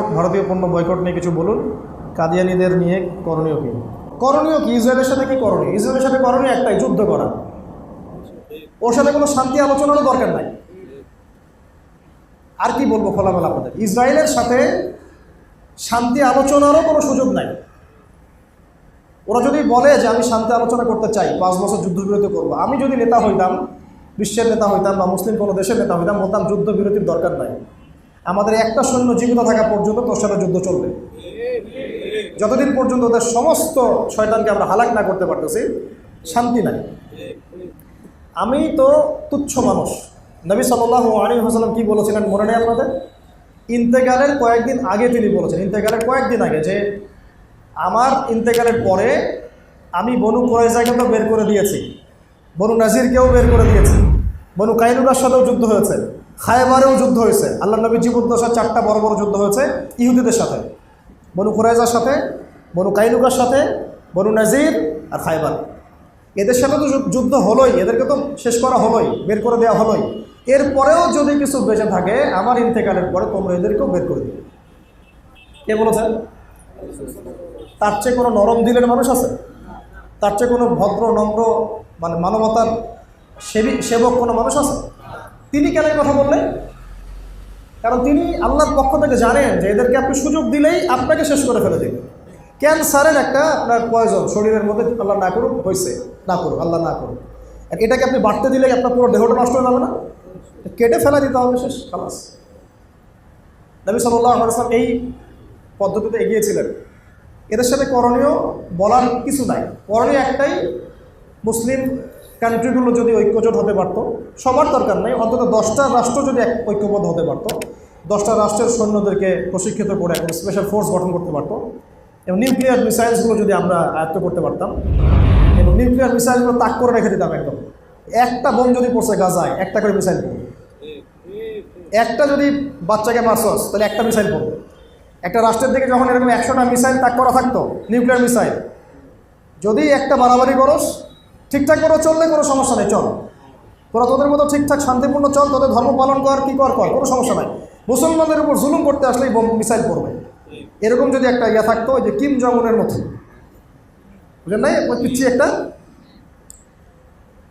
Boycott ভারতীয় পণ্য boycott নিয়ে কিছু বলুন। কাদিয়ানিদের নিয়ে করণীয় কি? করণীয় কি? ইসরায়েলের সাথে কি করণীয়? ইসরায়েলের সাথে করণীয় একটাই, যুদ্ধ করা। ওর সাথে কোনো শান্তি আলোচনারও দরকার নাই। আর কি বলব খোলামেলা আপনাদের? ইসরায়েলের সাথে শান্তি আলোচনারও কোনো সুযোগ নাই। ওরা যদি বলে যে আমি শান্তি আলোচনা করতে চাই, পাঁচ বছর যুদ্ধবিরতি করব, আমি যদি নেতা হইতাম, বিশ্বের নেতা হইতাম বা মুসলিম কোনো দেশের নেতা হইতাম, বলতাম যুদ্ধবিরতির দরকার নাই। আমাদের একটা সৈন্য জীবিত থাকা পর্যন্ত তোর সাথে যুদ্ধ চলবে। যতদিন পর্যন্ত ওদের সমস্ত শয়তানকে আমরা হালাক না করতে পারতেছি, শান্তি নাই। আমি তো তুচ্ছ মানুষ। নবী সাল্লাহ আলী হাসালাম কী বলেছিলেন মনে নেই আপনাদের? ইন্তেকালের কয়েকদিন আগে তিনি বলেছেন, ইন্তেকালের কয়েকদিন আগে যে আমার ইন্তেকালের পরে আমি বনু কোরাইজাকে তো বের করে দিয়েছি, বনু নাজিরকেও বের করে দিয়েছি। বনু কাইনুকার সাথেও যুদ্ধ হয়েছে। খায়বারেও যুদ্ধ হয়েছে। আল্লাহ নবী জীবদ্দশার চারটা বড় বড় যুদ্ধ হয়েছে ইহুদিদের সাথে, বনু কোরাইজার সাথে, বনু কাইনুকার সাথে, বনু নাজির আর খায়বার। এদের সাথে তো যুদ্ধ হলোই, এদেরকে তো শেষ করা হলোই, বের করে দেওয়া হলোই। এরপরেও যদি কিছু বেঁচে থাকে, আমার ইন্তেকালের পরে তোমরা এদেরকেও বের করে দিবে কে বলেছেন তার চেয়ে কোনো নরম দিলের মানুষ আছে? তার চেয়ে কোনো ভদ্র, নম্র মানে মানবতার সেবক কোনো মানুষ আছে? তিনি কেন কথা বললেন? কারণ তিনি আল্লাহর পক্ষ থেকে জানেন যে এদেরকে আপনি সুযোগ দিলেই আপনাকে শেষ করে ফেলে দেবে। ক্যান্সারের একটা আপনার প্রয়োজন শরীরের মধ্যে আল্লাহ না করুক হয়েছে না করুক, আল্লাহ না করুক। আর এটাকে আপনি বাড়তে দিলে আপনার পুরো দেহটা নষ্ট হয়ে যাবে না? কেটে ফেলা দিতে হবে শেষ, খালাস। নবী সাল্লাহ আলাইসলাম এই পদ্ধতিতে এগিয়েছিলেন। এদের সাথে করণীয় বলার কিছু নাই। করণীয় একটাই, মুসলিম কান্ট্রিগুলো যদি ঐক্যজোট হতে পারত, সবার দরকার নেই, অন্তত দশটা রাষ্ট্র যদি এক ঐক্যবদ্ধ হতে পারত, দশটা রাষ্ট্রের সৈন্যদেরকে প্রশিক্ষিত করে একটা স্পেশাল ফোর্স গঠন করতে পারতো, এবং নিউক্লিয়ার মিসাইলসগুলো যদি আমরা আয়ত্ত করতে পারতাম, এবং নিউক্লিয়ার মিসাইলগুলো তাক করে রেখে দিতাম একদম। একটা বোম যদি পড়ছে গাজায়, একটা করে মিসাইল পড়বে। একটা যদি বাচ্চাকে মারছস, তাহলে একটা মিসাইল পড়বে। একটা রাষ্ট্রের দিকে যখন এরকম একশোটা মিসাইল তাক করা থাকতো নিউক্লিয়ার মিসাইল যদি একটা বাড়াবাড়ি করস ঠিকঠাক করে চললে কোনো সমস্যা নেই, চল। তোরা তোদের মতো ঠিকঠাক, শান্তিপূর্ণ চল, তোদের ধর্ম পালন কর, কী কর কর, কোনো সমস্যা নাই। মুসলমানদের উপর জুলুম করতে আসলেই মিসাইল পড়বে। এরকম যদি একটা ইয়ে থাকতো যে কিম জমনের মতো। বুঝলেন নাই? ওই পিচ্ছি একটা,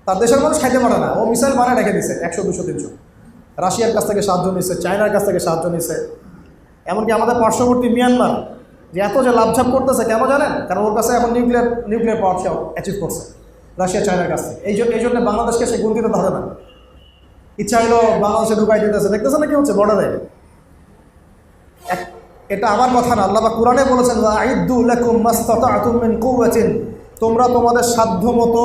তার দেশের মানুষ খাইতে পারে না। ও মিসাইল বানায় রেখে দিছে, একশো, দুশো, তিনশো। রাশিয়ার কাছ থেকে সাহায্য নিচ্ছে চায়নার কাছ থেকে সাহায্য নিচ্ছে এমনকি আমাদের পার্শ্ববর্তী মিয়ানমার, যে এত যে লাভঝাপ করতেছে, কেন জানেন? কারণ ওর কাছে এখন নিউক্লিয়ার নিউক্লিয়ার পাওয়ার সে অ্যাচিভ করছে। রাশিয়া, চায়নার কাছে এই জন্য এই জন্য বাংলাদেশকে সে গুনতিতে ধরে না। ইচ্ছা হলো বাংলাদেশে ঢুকাই দিতেছে। দেখতেছে না কি হচ্ছে বর্ডারে এটা আমার কথা না, আল্লাহ কোরআনে বলেছেন তোমরা তোমাদের সাধ্য মতো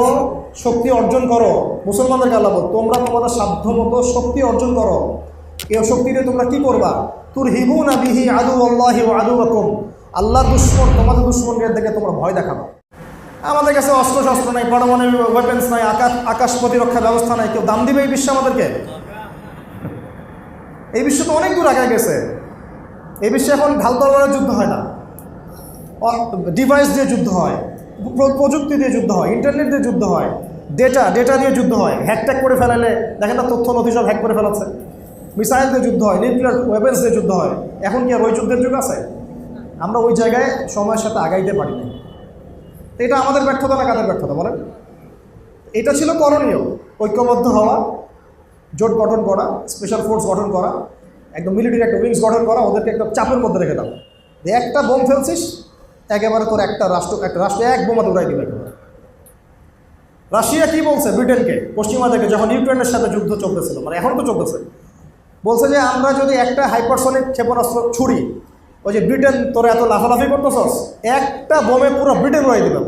শক্তি অর্জন করো। মুসলমানদেরকে আল্লাহ তোমরা তোমাদের সাধ্য মতো শক্তি অর্জন করো। এই শক্তি দিয়ে তোমরা কি করবা? তুর হিবুনা বিহি আদু আল্লাহ আদু রকম আল্লাহ দুশ্মন তোমাদের দুশ্মনদের দেখে তোমরা ভয় দেখাবা। আমাদের কাছে অস্ত্র শস্ত্র নাই পারমাণবিক ওয়েপেন্স নাই, আকাশ আকাশ প্রতিরক্ষা ব্যবস্থা নাই। কেউ দাম দিবে এই বিশ্বে আমাদেরকে? এই বিশ্ব তো অনেক দূর আগে গেছে। এই বিশ্বে এখন ঢাল তলোয়ারের যুদ্ধ হয় না। ডিভাইস দিয়ে যুদ্ধ হয় প্রযুক্তি দিয়ে যুদ্ধ হয় ইন্টারনেট দিয়ে যুদ্ধ হয় ডেটা ডেটা দিয়ে যুদ্ধ হয়। হ্যাকট্যাক করে ফেলালে দেখেন না তথ্য নথি সব হ্যাক করে ফেলাচ্ছে। মিসাইল দিয়ে যুদ্ধ হয় নিউক্লিয়ার ওয়েপেন্স দিয়ে যুদ্ধ হয়। এখন কি আর ওই যুদ্ধের যুগ আছে? আমরা ওই জায়গায় সময়ের সাথে আগাইতে পারি না এটা আমাদের ব্যর্থতা না কাদের ব্যর্থতা বলেন? এটা ছিল করণীয়, ঐক্যবদ্ধ হওয়া, জোট গঠন করা স্পেশাল ফোর্স গঠন করা, একদম মিলিটারি একটা উইংস গঠন করা, ওদেরকে একটা চাপের মধ্যে রেখে দাও। যে একটা বোম ফেলছিস, একেবারে তোর একটা রাষ্ট্র একটা রাষ্ট্র এক বোমাতে উড়াই দিবে রাশিয়া কি বলছে ব্রিটেনকে? পশ্চিমা থেকে যখন ইউক্রেনের সাথে যুদ্ধ চলতেছিল মানে এখন তো চলতেছে, বলছে যে আমরা যদি একটা হাইপারসনিক ক্ষেপণাস্ত্র ছুড়ি ওই যে ব্রিটেন, তোরা এত লাফালাফি করতেছস, একটা বোমে পুরো ব্রিটেন উড়াই দিবে।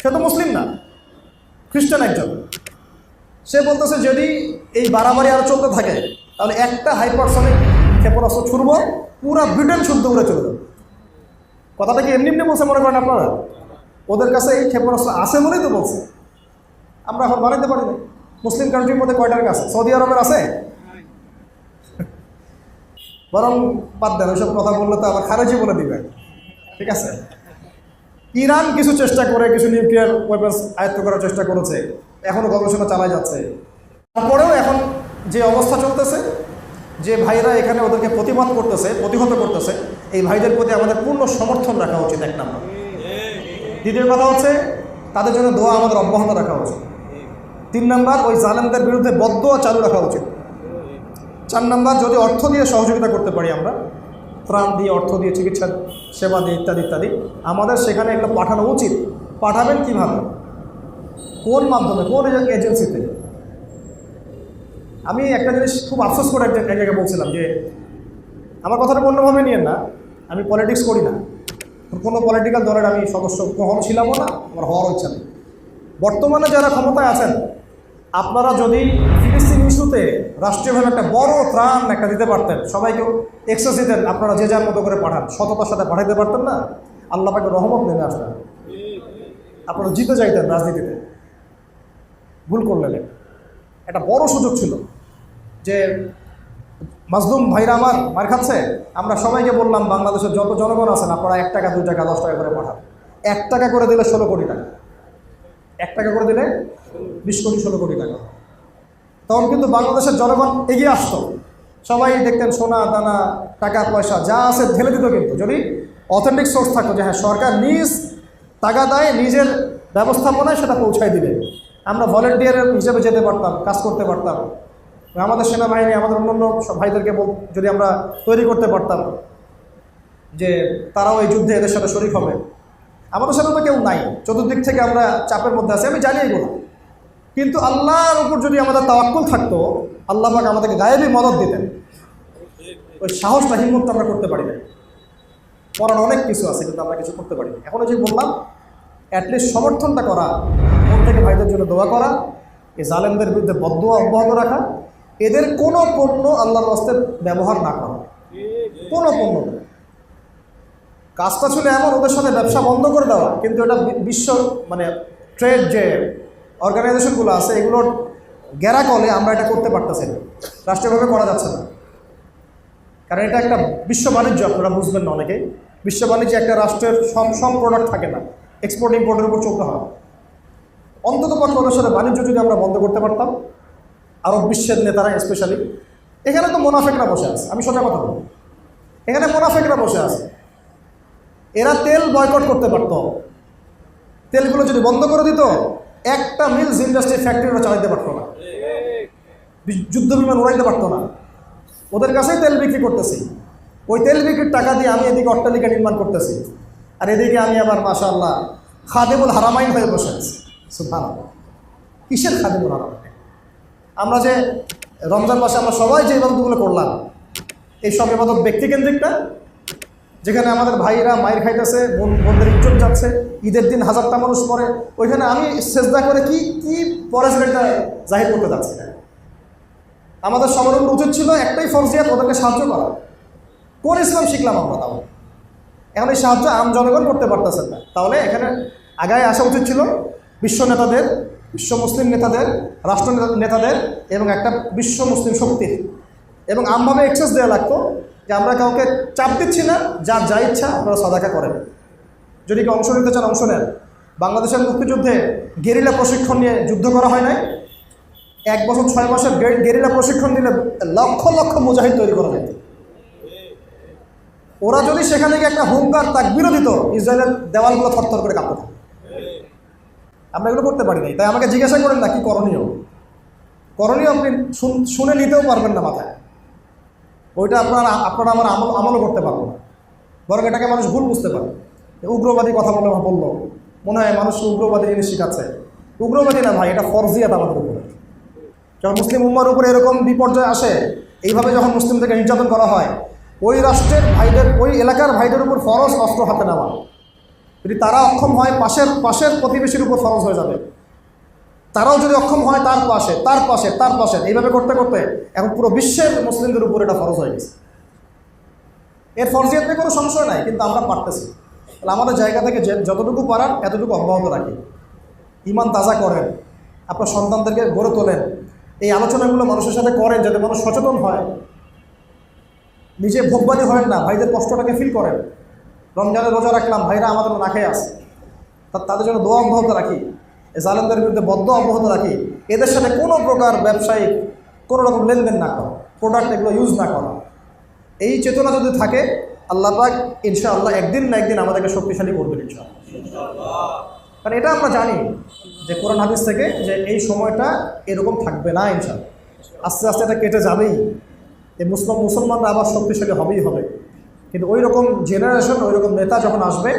সে তো মুসলিম না, খ্রিস্টান একজন। সে বলতেছে, যদি এই বাড়াবাড়ি আরও চলতে থাকে, তাহলে একটা হাইপারসনিক ক্ষেপণাস্ত্র ছুড়ব, পুরো ব্রিটেন শুদ্ধ করে চলে যাবে কথাটা কি এমনি এমনি বলছে মনে করেন আপনারা? ওদের কাছে এই ক্ষেপণাস্ত্র আছে বলেই তো বলছে। আমরা এখন বানাইতে পারি না। মুসলিম কান্ট্রির মধ্যে কয়টার কাছে সৌদি আরবের আছে? বরং বাদ দেন, ওইসব কথা বললে তো আবার খারেজি বলে দিবে ঠিক আছে? ইরান কিছু চেষ্টা করে, কিছু নিউক্লিয়ার ওয়েপন্স আয়ত্ত করার চেষ্টা করেছে। এখনও গবেষণা চালাই যাচ্ছে। তারপরেও এখন যে অবস্থা চলতেছে, যে ভাইরা এখানে ওদেরকে প্রতিবাদ করতেছে, প্রতিহত করতেছে, এই ভাইদের প্রতি আমাদের পূর্ণ সমর্থন রাখা উচিত, এক নম্বর। দ্বিতীয় কথা হচ্ছে, তাদের জন্য দোয়া আমাদের অব্যাহত রাখা উচিত। তিন নম্বর, ওই জালেমদের বিরুদ্ধে বদ্ধ চালু রাখা উচিত। চার নম্বর, যদি অর্থ দিয়ে সহযোগিতা করতে পারি আমরা, ত্রাণ দিয়ে অর্থ দিয়ে চিকিৎসা, সেবা দিয়ে ইত্যাদি ইত্যাদি, আমাদের সেখানে একটা পাঠানো উচিত। পাঠাবেন কীভাবে? কোন মাধ্যমে? কোন এজেন্সিতে? আমি একটা জিনিস খুব আফসোস করে একটা, এক জায়গায় বলছিলাম যে, আমার কথাটা অন্যভাবে নিয়েন না, আমি পলিটিক্স করি না। কোনো পলিটিক্যাল দলের আমি সদস্য কখনো ছিলামও না, আমার হওয়ার ইচ্ছা নেই। বর্তমানে যারা ক্ষমতায় আছেন, আপনারা যদি ইস্যুতে রাষ্ট্রীয়ভাবে একটা বড় ত্রাণ একটা দিতে পারতেন। সবাইকে এক্সেস দিতেন আপনারা যে যার মতো করে পাঠান। সততার সাথে পাঠাইতে পারতেন না? আল্লাহ পাকে রহমত নেমে আসতেন আপনারা জিতে যাইতেন রাজনীতিতে। ভুল করলেন। একটা বড় সুযোগ ছিল যে মাজলুম ভাইরা আমার মার খাচ্ছে। আমরা সবাইকে বললাম, বাংলাদেশের যত জনগণ আছেন, আপনারা এক টাকা দু টাকা, দশ টাকা করে পাঠান। এক টাকা করে দিলে ষোলো কোটি টাকা। এক টাকা করে দিলে বিশ কোটি, ষোলো কোটি টাকা। তখন কিন্তু বাংলাদেশের জনগণ এগিয়ে আসতো। সবাই দেখতেন সোনা, দানা, টাকা, পয়সা, যা আছে ঢেলে দিত কিন্তু। যদি অথেন্টিক সোর্স থাকতো যে হ্যাঁ সরকার নিজ টাকা দেয়, নিজের ব্যবস্থাপনায় সেটা পৌঁছায় দিবে। আমরা ভলেন্টিয়ার হিসেবে যেতে পারতাম, কাজ করতে পারতাম। আমাদের সেনাবাহিনী, আমাদের অন্যান্য ভাইদেরকে যদি আমরা তৈরি করতে পারতাম যে তারাও এই যুদ্ধে এদের সাথে শরিক হবে। আমাদের সাথে তো কেউ নাই। চতুর্দিক থেকে আমরা চাপের মধ্যে আছি। আমি জানি এগুলো। কিন্তু আল্লাহর উপর যদি আমাদের তাওয়াক্কুল থাকতো, আল্লাহ পাক আমাদেরকে গায়েবী মদত দিতেন। ওই সাহসটা হিম্মত আমরা করতে পারি না করার অনেক কিছু আছে, কিন্তু আমরা কিছু করতে পারি না এখন ওই যে বললাম অ্যাটলিস্ট সমর্থনটা করা, মন থেকে ভাইদের জন্য দোয়া করা, এই জালেমদের বিরুদ্ধে বদোয়া অব্যাহত রাখা, এদের কোনো পণ্য আল্লাহর রাস্তে ব্যবহার না করা। কোনো পণ্য না। কাজটা ছিল এমন, ওদের সাথে ব্যবসা বন্ধ করে দেওয়া, কিন্তু এটা বিশ্ব মানে ট্রেড যে অর্গানাইজেশনগুলো আছে এগুলোর গেরা কলে আমরা এটা করতে পারতেছি না। রাষ্ট্রীয়ভাবে করা যাচ্ছে না। কারণ এটা একটা বিশ্ব বাণিজ্য, আপনারা বুঝবেন না অনেকেই। বিশ্ব বাণিজ্যে একটা রাষ্ট্রের সম সব প্রোডাক্ট থাকে না। এক্সপোর্ট ইম্পোর্টের উপর চলতে হয়। অন্তত পক্ষে ওদের সাথে বাণিজ্য যদি আমরা বন্ধ করতে পারতাম, আরব বিশ্বের নেতারা স্পেশালি এখানে তো মোনাফেকরা বসে আছে, আমি সোজা কথা বলব এখানে মোনাফেকরা বসে আছে। এরা তেল বয়কট করতে পারত। তেলগুলো যদি বন্ধ করে দিত একটা মিলস ইন্ডাস্ট্রি ওরা চালাইতে পারতো না। যুদ্ধ বিমান উড়াইতে পারতো না। ওদের কাছেই তেল বিক্রি করতেছি। ওই তেল বিক্রির টাকা দিয়ে আমি এদিকে অট্টালিকা নির্মাণ করতেছি। আর এদিকে আমি আবার মাশা আল্লাহ খাদেমুল হারামাইন হয়ে বসে আছি। সুবহানাল্লাহ। কিসের খাদেমুল হারামাইন? আমরা যে রমজান মাসে আমরা সবাই যে ইবাদতগুলো করলাম, এই সব ইবাদত ব্যক্তিকেন্দ্রিক না যেখানে আমাদের ভাইরা মায়ের খাইতেছে, বোন বোনদের ইজ্জত যাচ্ছে, ঈদের দিন হাজারটা মানুষ পরে ওইখানে আমি চেষ্টা করে কি কি পরে সেটা জাহির করতে যাচ্ছি? আমাদের সবার উপর উচিত ছিল একটাই ফরজিয়াত, ওদেরকে সাহায্য করা। কোন ইসলাম শিখলাম আমরা তাহলে? এখন এই সাহায্য আম জনগণ করতে পারতেছেন না। তাহলে এখানে আগায় আসা উচিত ছিল বিশ্ব নেতাদের, বিশ্ব মুসলিম নেতাদের, রাষ্ট্র নেতা- নেতাদের এবং একটা বিশ্ব মুসলিম শক্তির। এবং আমভাবে এক্সেস দেওয়া লাগতো। যে আমরা কাউকে চাপ দিচ্ছি না, যার যা ইচ্ছা আপনারা সদাকা করেন। যদি কেউ অংশ নিতে চান, অংশ নেন। বাংলাদেশের মুক্তিযুদ্ধে গেরিলা প্রশিক্ষণ নিয়ে যুদ্ধ করা হয় নাই। এক বছর, ছয় মাসের গেরিলা প্রশিক্ষণ দিলে লক্ষ লক্ষ মুজাহিদ তৈরি করা যেত ওরা যদি সেখানে গিয়ে একটা হুঙ্কার তাক বিরোধিত ইসরায়েলের দেওয়ালগুলো থরথর করে কাঁপতে থাকে আমরা এগুলো করতে পারি নাই তাই আমাকে জিজ্ঞাসা করেন না, কি করণীয়? করণীয় আপনি শুন- শুনে নিতেও পারবেন না মাথায়। ওইটা আপনারা আপনারা আমার আমল, আমলও করতে পারব না। বরং এটাকে মানুষ ভুল বুঝতে পারে। উগ্রবাদী কথা বলে বলল। মনে হয় মানুষ উগ্রবাদী জিনিস শেখাচ্ছে। উগ্রবাদী না ভাই, এটা ফরজিয়াত আমাদের উপরে। যখন মুসলিম উম্মার উপরে এরকম বিপর্যয় আসে, এইভাবে যখন মুসলিমদেরকে নির্যাতন করা হয়, ওই রাষ্ট্রের ভাইদের, ওই এলাকার ভাইদের উপর ফরজ অস্ত্র হাতে নেওয়া। যদি তারা অক্ষম হয়, পাশের পাশের প্রতিবেশীর উপর ফরজ হয়ে যাবে। তারাও যদি অক্ষম হয়, তার পাশে তার পাশে তার পাশে। এইভাবে করতে করতে এখন পুরো বিশ্বের মুসলিমদের উপর এটা ফরজ হয়ে গেছে। এর ফরজিয়াত কোনো সংশয় নাই, কিন্তু আমরা পারতেছি। তাহলে আমাদের জায়গা থেকে যে যতটুকু পারার, এতটুকু অব্যাহত রাখি। ইমান তাজা করেন, আপনার সন্তানদেরকে গড়ে তোলেন। এই আলোচনাগুলো মানুষের সাথে করেন যাতে মানুষ সচেতন হয়। নিজে ভোগবাদী হয় না, ভাইদের কষ্টটাকে ফিল করেন। রমজানের রোজা রাখলাম, ভাইরা আমাদের না খেয়ে আসে তাদের জন্য দোয়া অব্যাহত রাখি। জালেমদের বিরুদ্ধে বদ্ধ অব্যাহত রাখি। এদের সাথে কোনো প্রকার ব্যবসায়িক কোনো রকম লেনদেন না করা প্রোডাক্ট এগুলো ইউজ না করা। এই চেতনা যদি থাকে, আল্লাহ পাক ইনশাআল্লাহ একদিন না একদিন আমাদেরকে শক্তিশালী করবেন ইনশাআল্লাহ। কারণ এটা আমরা জানি যে কোরআন হাদিস থেকে যে এই সময়টা এরকম থাকবে না ইনশাআল্লাহ। আস্তে আস্তে এটা কেটে যাবেই। এই মুসলিম, মুসলমানরা আবার শক্তিশালী হবেই হবে। কিন্তু ওই রকম জেনারেশন ওই রকম নেতা যখন আসবে,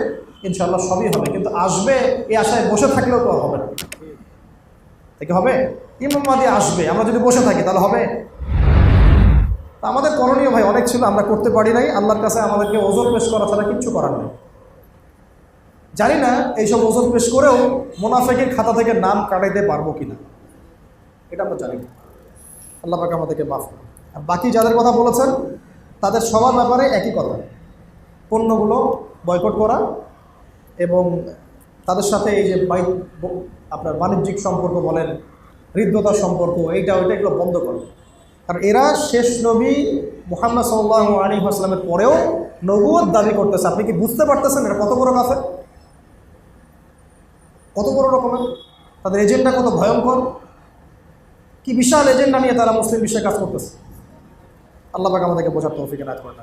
ইনশাআল্লাহ সবই হবে। কিন্তু আসবে এই আশায় বসে থাকলেও তো হবে থেকে হবে? ইমামবাদী আসবে, আমরা যদি বসে থাকি তাহলে হবে? আমাদের করণীয় ভাই অনেক ছিল, আমরা করতে পারি নাই, আল্লাহর কাছে আমাদেরকে ওজন পেশ করা ছাড়া কিচ্ছু করার নেই। জানি না এইসব ওজন পেশ করেও মোনাফেকের খাতা থেকে নাম কাটাইতে পারব কি না এটা আমরা জানি না। আল্লাহ পাক আমাদেরকে মাফ আর বাকি যাদের কথা বলেছেন, তাদের সবার ব্যাপারে একই কথা। পণ্যগুলো বয়কট করা এবং তাদের সাথে এই যে বাই ব- আপনার বাণিজ্যিক সম্পর্ক বলেন হৃদ্যতার সম্পর্ক, এইটা, ওইটা এগুলো বন্ধ করে কারণ এরা শেষ নবী মোহাম্মদ সাল্লাহ আলী আসলামের পরেও নবুয়ত দাবি করতেছে। আপনি কি বুঝতে পারতেছেন এটা কত বড় কাফের? কত বড় রকমের? তাদের এজেন্ডা কত ভয়ঙ্কর? কি বিশাল এজেন্ডা নিয়ে তারা মুসলিম বিশ্বে কাজ করতেছে? আল্লাহ আমাদেরকে বোঝার তৌফিক এনায়ত করেন